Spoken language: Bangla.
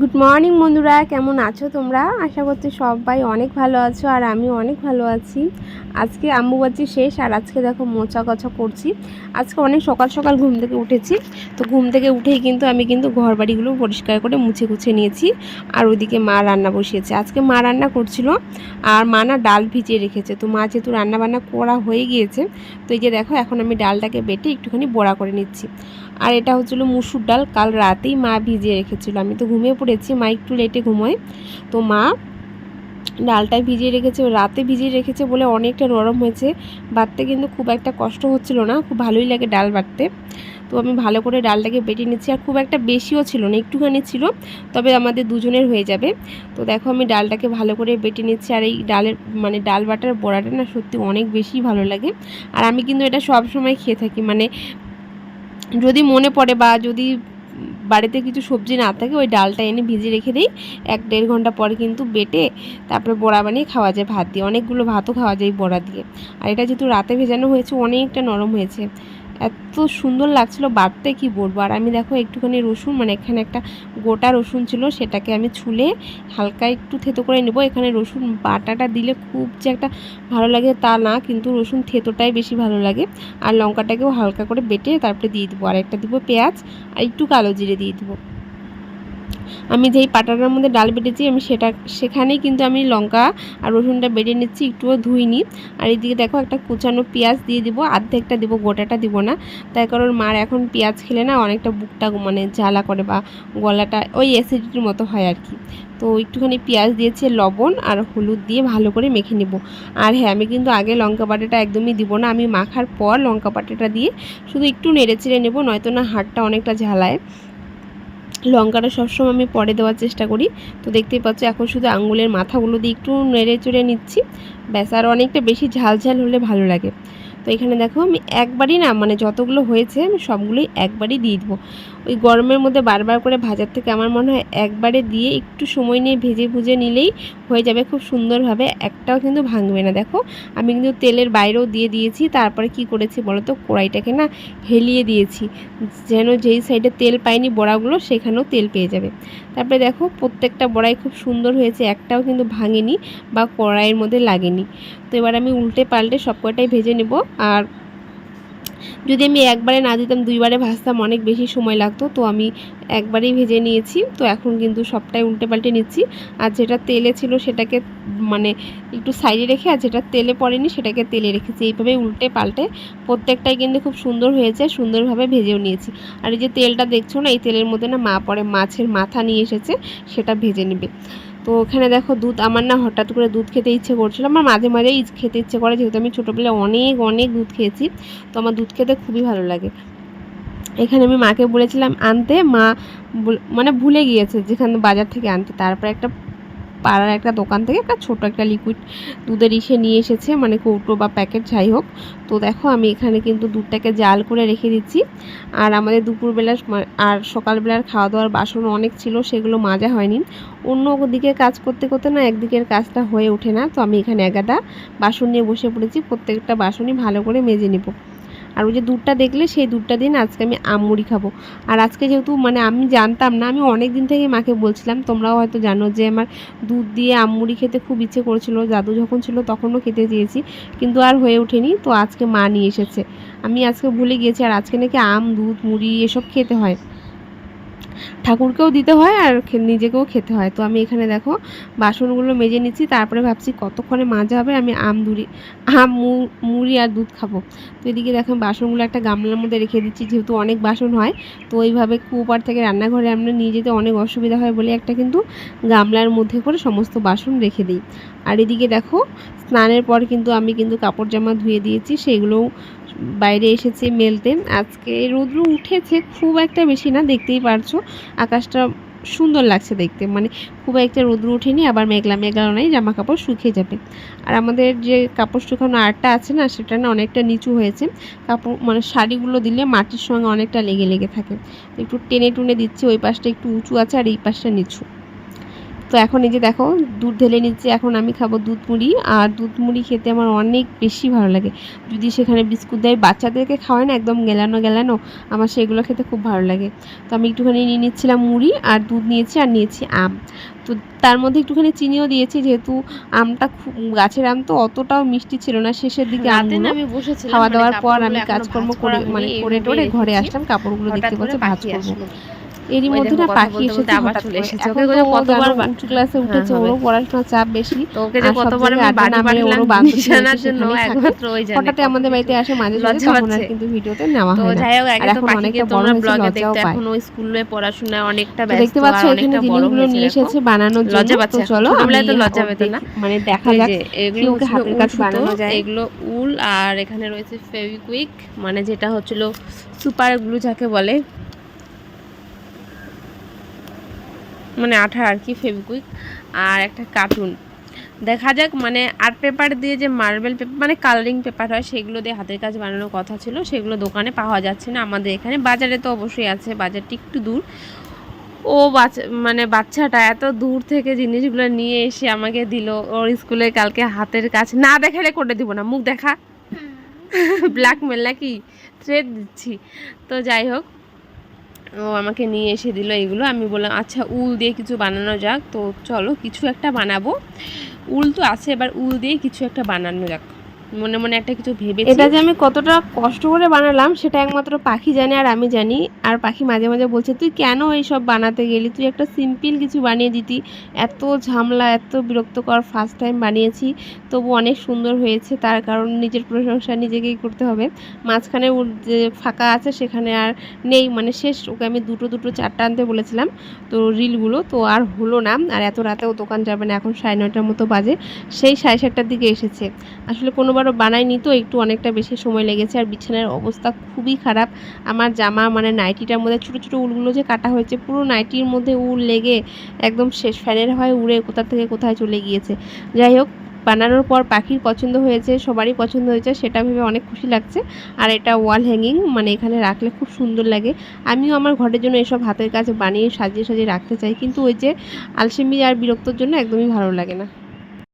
গুড মর্নিং বন্ধুরা। কেমন আছো তোমরা? আশা করছি সবাই অনেক ভালো আছো আর আমি অনেক ভালো আছি। আজকে আম্বুবাচি শেষ আর আজকে দেখো মোচা কচা করছি। আজকে অনেক সকাল সকাল ঘুম থেকে উঠেছি। তো ঘুম থেকে উঠেই কিন্তু আমি কিন্তু ঘর বাড়িগুলো পরিষ্কার করে মুছে গুছে নিয়েছি আর ওইদিকে মা রান্না বসিয়েছে। আজকে মা রান্না করছিল আর মা না ডাল ভিজিয়ে রেখেছে। তো মা যেহেতু রান্নাবান্না করা হয়ে গিয়েছে, তো এই যে দেখো এখন আমি ডালটাকে বেটে একটুখানি বড়া করে নিচ্ছি। আর এটা হচ্ছিল মুসুর ডাল। কাল রাতেই মা ভিজিয়ে রেখেছিল। আমি তো ঘুমিয়ে পড়েছি, মা একটু লেটে ঘুমোয়। তো মা ডালটাই ভিজিয়ে রেখেছে রাতে ভিজিয়ে রেখেছে বলে অনেকটা নরম হয়েছে। বাটতে কিন্তু খুব একটা কষ্ট হচ্ছিল না, খুব ভালোই লাগে ডাল বাটতে তো আমি ভালো করে ডালটাকে বেটে নিচ্ছি, আর খুব একটা বেশিও ছিল না, একটুখানি ছিল, তবে আমাদের দুজনের হয়ে যাবে। তো দেখো আমি ডালটাকে ভালো করে বেটে নিচ্ছি, আর এই ডালের মানে ডাল বাটার বড়াটা না সত্যি অনেক বেশি ভালো লাগে। আর আমি কিন্তু এটা সব সময় খেয়ে থাকি মানে যদি মনে পড়ে বা যদি বাড়িতে কিছু সবজি না থাকে, ওই ডালটা এনে ভিজে রেখে দিই। এক দেড় ঘণ্টা পরে কিন্তু বেটে তারপরে বড়া বানিয়ে খাওয়া যায় ভাত দিয়ে। অনেকগুলো ভাতও খাওয়া যায় বড়া দিয়ে। আর এটা যেহেতু রাতে ভেজানো হয়েছে, অনেকটা নরম হয়েছে। এত সুন্দর লাগছিল, বাড়তে কি বলব? আর আমি দেখো একটুখানি রসুন মানে এখানে একটা গোটা রসুন ছিল, সেটাকে আমি ছুলে হালকা একটু থেতো করে নেব। এখানে রসুন বাটাটা দিলে খুব যে একটা ভালো লাগে তা না, কিন্তু রসুন থেতোটাই বেশি ভালো লাগে। আর লঙ্কাটাকেও হালকা করে বেটে তারপরে দিয়ে দেবো। আর একটা দেবো পেঁয়াজ, আর একটু কালো জিরে দিয়ে দেবো। আমি যেই পাটাটার মধ্যে ডাল বেটেছি, আমি সেটা, সেখানেই কিন্তু আমি লঙ্কা আর রসুনটা বেটে নিচ্ছি, একটুও ধুইনি। আর এদিকে দেখো একটা কুচানো পেঁয়াজ দিয়ে দিব, আর্ধেকটা দেবো, গোটাটা দিব না। তাই কারণ মার এখন পেঁয়াজ খেলে না অনেকটা বুকটা মানে জ্বালা করে বা গলাটা ওই অ্যাসিডিটির মতো হয় আর কি। তো একটুখানি পেঁয়াজ দিয়েছে, লবণ আর হলুদ দিয়ে ভালো করে মেখে নেব। আর হ্যাঁ আমি কিন্তু আগে লঙ্কা বাটাটা একদমই দিব না, আমি মাখার পর লঙ্কা বাটাটা দিয়ে শুধু একটু নেড়ে চেড়ে নেব, নয়তো না হাড়টা অনেকটা ঝালায় লঙ্কাটা সবসময় আমি পরে দেওয়ার চেষ্টা করি। তো দেখতেই পাচ্ছ, এখন শুধু আঙুলের মাথাগুলো দিয়ে একটু নেড়ে চড়ে নিচ্ছি। ব্যাস, আর অনেকটা বেশি ঝাল ঝাল হলে ভালো লাগে। তো এখানে দেখো আমি একবারই না মানে যতগুলো হয়েছে আমি সবগুলোই একবারই দিয়ে দেবো। ওই গরমের মধ্যে বারবার করে ভাজার থেকে আমার মনে হয় একবারে দিয়ে একটু সময় নিয়ে ভেজে ভুজে নিলেই হয়ে যাবে খুব সুন্দরভাবে, একটাও কিন্তু ভাঙবে না। দেখো, আমি কিন্তু তেলের বাইরেও দিয়ে দিয়েছি, তারপরে কি করেছি বলো তো? কড়াইটাকে না হেলিয়ে দিয়েছি, যেন যেই সাইডে তেল পাইনি বড়াগুলো সেখানেও তেল পেয়ে যাবে। তারপরে দেখো, প্রত্যেকটা বড়াই খুব সুন্দর হয়েছে, একটাও কিন্তু ভাঙেনি বা কড়াইয়ের মধ্যে লাগেনি। তো এবার আমি উল্টে পাল্টে সব কটাই ভেজে নেব। আর যদি আমি একবারে না দিতাম, দুইবারে ভাজতাম, অনেক বেশি সময় লাগতো। তো আমি একবারেই ভেজে নিয়েছি। তো এখন কিন্তু সবটাই উল্টে পাল্টে নিচ্ছি। আর যেটা তেলে ছিল সেটাকে মানে একটু সাইডে রেখে, আর যেটা তেলে পড়েনি সেটাকে তেলে রেখেছি। এইভাবে উল্টে পাল্টে প্রত্যেকটাই কিন্তু খুব সুন্দর হয়েছে, সুন্দরভাবে ভেজেও নিয়েছি। আর এই যে তেলটা দেখছ না, এই তেলের মধ্যে না মা পরে মাছের মাথা নিয়ে এসেছে, সেটা ভেজে নেবে। তো ওখানে দেখো দুধ, আমার না হঠাৎ করে দুধ খেতে ইচ্ছে করছিল। আমার মাঝে মাঝেই খেতে ইচ্ছে করে, যেহেতু আমি ছোটোবেলায় অনেক অনেক দুধ খেয়েছি, তো আমার দুধ খেতে খুবই ভালো লাগে। এখানে আমি মাকে বলেছিলাম, আনতে। মা মানে ভুলে গিয়েছে যেখানে বাজার থেকে আনতে। তারপরে একটা পাড়ার একটা দোকান থেকে একটা ছোটো একটা লিকুইড দুধের ইসে নিয়ে এসেছে মানে কৌটো বা প্যাকেট যাই হোক। তো দেখো আমি এখানে কিন্তু দুধটাকে জাল করে রেখে দিচ্ছি। আর আমাদের দুপুরবেলার আর সকালবেলার খাওয়া দাওয়ার বাসন অনেক ছিল, সেগুলো মাজা হয়নি। অন্য দিকে কাজ করতে করতে না একদিকের কাজটা হয়ে ওঠে না। তো আমি এখানে এগাটা বাসন নিয়ে বসে পড়েছি। প্রত্যেকটা বাসনই ভালো করে মেজে নেব। আর ওই যে দুধটা দেখলে সেই দুধটা দিন আজকে আমি আমুড়ি খাব। আর আজকে যেহেতু মানে আমি জানতাম না, আমি অনেক দিন থেকে মাকে বলছিলাম, তোমরাও হয়তো জানো যে আমার দুধ দিয়ে আমুড়ি খেতে খুব ইচ্ছে করেছিল দাদু যখন ছিল তখনও খেতে চেয়েছি, কিন্তু আর হয়ে ওঠেনি, তো আজকে মা নিয়ে এসেছে। আমি আজকে ভুলে গিয়েছি, আর আজকে নাকি আম, দুধ, মুড়ি এসব খেতে হয়। ঠাকুরকেও দিতে হয় আর নিজেকেও খেতে হয়। তো আমি এখানে দেখো বাসনগুলো মেজে নিচ্ছি, তারপরে ভাবছি কতক্ষণে মাজা হবে, আমি আম, দুরি, আম মুড়ি আর দুধ খাব। তো এদিকে দেখো বাসনগুলো একটা গামলার মধ্যে রেখে দিচ্ছি, যেহেতু অনেক বাসন হয়, তো ওইভাবে কুপার থেকে রান্নাঘরে আমরা নিয়ে যেতে অনেক অসুবিধা হয় বলে একটা কিন্তু গামলার মধ্যে করে সমস্ত বাসন রেখে দিই। আর এদিকে দেখো, স্নানের পর কিন্তু আমি কিন্তু কাপড় জামা ধুয়ে দিয়েছি, সেগুলোও বাইরে এসেছে মেলতে। আজকে রৌদ্র উঠেছে খুব একটা বেশি না, দেখতেই পারছ। আকাশটা সুন্দর লাগছে দেখতে মানে খুব একটা রৌদ্র উঠেনি আবার মেঘলা মেঘলা নাই জামা কাপড় শুকিয়ে যাবে। আর আমাদের যে কাপড় শুকানো আরটা আছে না, সেটা না অনেকটা নিচু হয়েছে। কাপড় মানে শাড়িগুলো দিলে মাটির সঙ্গে অনেকটা লেগে লেগে থাকে। একটু টেনে টুনে দিচ্ছি, ওই পাশটা একটু উঁচু আছে আর এই পাশটা নিচু। তো এখন এই যে দেখো দুধ ঢেলে নিচ্ছে এখন আমি খাব দুধ মুড়ি আর দুধ মুড়ি খেতে আমার অনেক বেশি ভালো লাগে যদি সেখানে বিস্কুট দেয় বাচ্চাদেরকে খাওয়ায় না একদম গেলানো গেলানো আমার সেগুলো খেতে খুব ভালো লাগে তো আমি একটুখানি নিয়ে নিচ্ছিলাম মুড়ি আর দুধ নিয়েছি আর নিয়েছি আম তো তার মধ্যে একটুখানি চিনিও দিয়েছি যেহেতু আমটা খুব গাছের আম তো অতটাও মিষ্টি ছিল না শেষের দিকে আমি বসেছিলাম খাওয়া মানে দাওয়ার পর আমি কাজকর্ম করে মানে করে টোরে ঘরে। আসলাম কাপড়গুলো দেখতে পাচ্ছ ভাঁজ করব। এরই মধ্যে না পাখি এসেছে আবার চলে এসেছে। ওকে যে কতবার ক্লাসে উঠেছে হ্যাঁ, ওরও হবে। পড়াশোনার চাপ বেশি। তো ওকে যে কতবার আমি বাড়ি পাঠালাম বিছানার জন্য একমাত্র ওই জানে হঠাৎ আমাদের বাড়িতে আসে মাঝে লজ্জা তখন আর। কিন্তু ভিডিওতে নেওয়া হয় না। যাই হোক আগে তো পাখিকে তোমরা ব্লগে দেখতে। এখন ওই স্কুলে পড়াশোনায় অনেকটা ব্যস্ত দেখতে পাচ্ছ এখানে জিনিসগুলো নিয়ে এসেছে বানানোর জন্য লজ্জা তো চলো ছোটবেলায় তো লজ্জা ওর না। মানে দেখা যাক এগুলো হাতের সুতো, বানানো যায়। এগুলো উল আর এখানে রয়েছে ফেভিকুইক মানে যেটা হচ্ছিল সুপার গ্লু যাকে বলে মানে আঠা আর কি ফেভিকুইক আর একটা কার্টুন। দেখা যাক মানে আর্ট পেপার দিয়ে যে মার্বেল পেপার মানে কালারিং পেপার হয় সেগুলো দিয়ে হাতের কাজ বানানোর কথা ছিল সেগুলো দোকানে পাওয়া যাচ্ছে না আমাদের এখানে। বাজারে তো অবশ্যই আছে বাজারটি একটু দূর। ও বাচ্চা মানে বাচ্চাটা এত দূর থেকে জিনিসগুলো নিয়ে এসে আমাকে দিল ওর স্কুলে কালকে হাতের কাজ। না দেখালে করে দিব না মুখ দেখা। ব্ল্যাকমেল নাকি? থ্রেড দিচ্ছি। তো যাই হোক ও আমাকে নিয়ে এসে দিল এগুলো। আমি বললাম আচ্ছা উল দিয়ে কিছু বানানো যাক। তো চলো, কিছু একটা বানাবো। উল তো আছে, এবার উল দিয়ে কিছু একটা বানানো যাক। মনে মনে একটা কিছু ভেবেছি। এটা যে আমি কতটা কষ্ট করে বানালাম, সেটা একমাত্র পাখি জানে আর আমি জানি। আর পাখি মাঝে মাঝে বলছে, তুই কেন এইসব বানাতে গেলি? তুই একটা সিম্পল কিছু বানিয়ে দিতি। এত ঝামেলা, এত বিরক্তকর ফার্স্ট টাইম বানিয়েছি। তবু অনেক সুন্দর হয়েছে, তার কারণ নিজের প্রশংসা নিজেকেই করতে হবে। মাঝখানে যে ফাঁকা আছে, সেখানে আর নেই। মানে শেষ, ওকে আমি দুটো দুটো, চারটা আনতে বলেছিলাম তো রিলগুলো, তো আর হলো না। আর এত রাতেও দোকান যাবে না, এখন সাড়ে নয়টার মতো বাজে। সেই সাড়ে সাতটার দিকে এসেছে। আসলে কোনোবারও বানাইনি তো, একটু অনেকটা বেশি সময় লেগেছে। আর বিছানার অবস্থা খুবই খারাপ। আমার জামা মানে নাইটিটার মধ্যে ছোটো ছোটো উলগুলো যে কাটা হয়েছে, পুরো নাইটির মধ্যে উল লেগে একদম শেষ ফ্যানের হয়, উড়ে কোথা থেকে কোথায় চলে গিয়েছে। যাই হোক, বানানোর পর পাখির পছন্দ হয়েছে, সবারই পছন্দ হয়েছে, সেটা ভেবে অনেক খুশি লাগছে। আর এটা ওয়াল হ্যাঙ্গিং মানে এখানে রাখলে খুব সুন্দর লাগে। আমিও আমার ঘরের জন্য এসব হাতের কাজ বানিয়ে সাজিয়ে সাজিয়ে রাখতে চাই, কিন্তু ওই যে আলসেমি আর বিরক্তর জন্য একদমই ভালো লাগে না।